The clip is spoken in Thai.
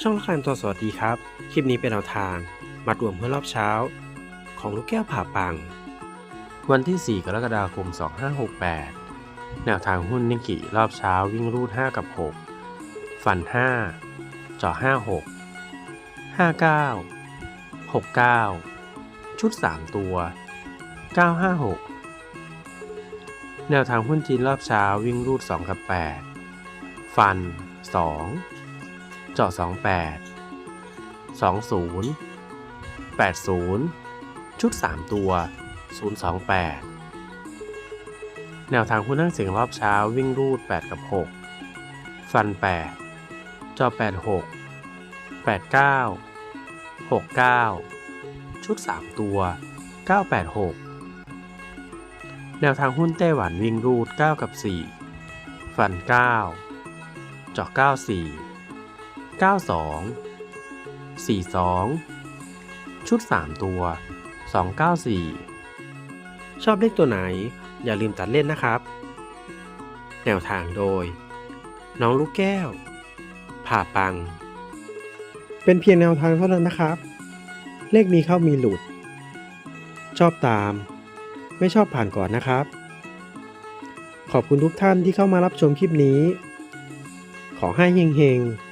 ช่องละคันตัวสวัสดีครับ คลิปนี้เป็นแนวทาง มัดรวมเพื่อรอบเช้า ของลูกแก้วผ่าปัง วันที่ 4 กรกฎาคม 2568 แนวทางหุ้นนิกกิรอบเช้าวิ่งรูด 5 กับ 6 ฟัน 5จาะ56 59 69 ชุด 3 ตัว 956 แนวทางหุ้นจีนรอบเช้าวิ่งรูด 2 กับ 8 ฟัน 2 จาะ28 20 80 ชุด 3 ตัว 028 แนวทางหุ้นนั่งเสียงรอบเช้าวิ่งรูด 8 กับ 6 ฟัน 8จาะ86 89 69 ชุด 3 ตัว 986 แนวทางหุ้นไต้หวันวิ่งรูด 9 กับ 4 ฟัน 9จาะ94 92 42 ชุด 3 ตัว 294 ชอบเลขตัวไหน อย่าลืมตัดเล่นนะครับ แนวทางโดย น้องลูกแก้ว ผ่าปัง เป็นเพียงแนวทางเท่านั้นนะครับ เลขมีเข้ามีหลุด ชอบตาม ไม่ชอบผ่านก่อนนะครับ ขอบคุณทุกท่านที่เข้ามารับชมคลิปนี้ขอให้เฮงๆ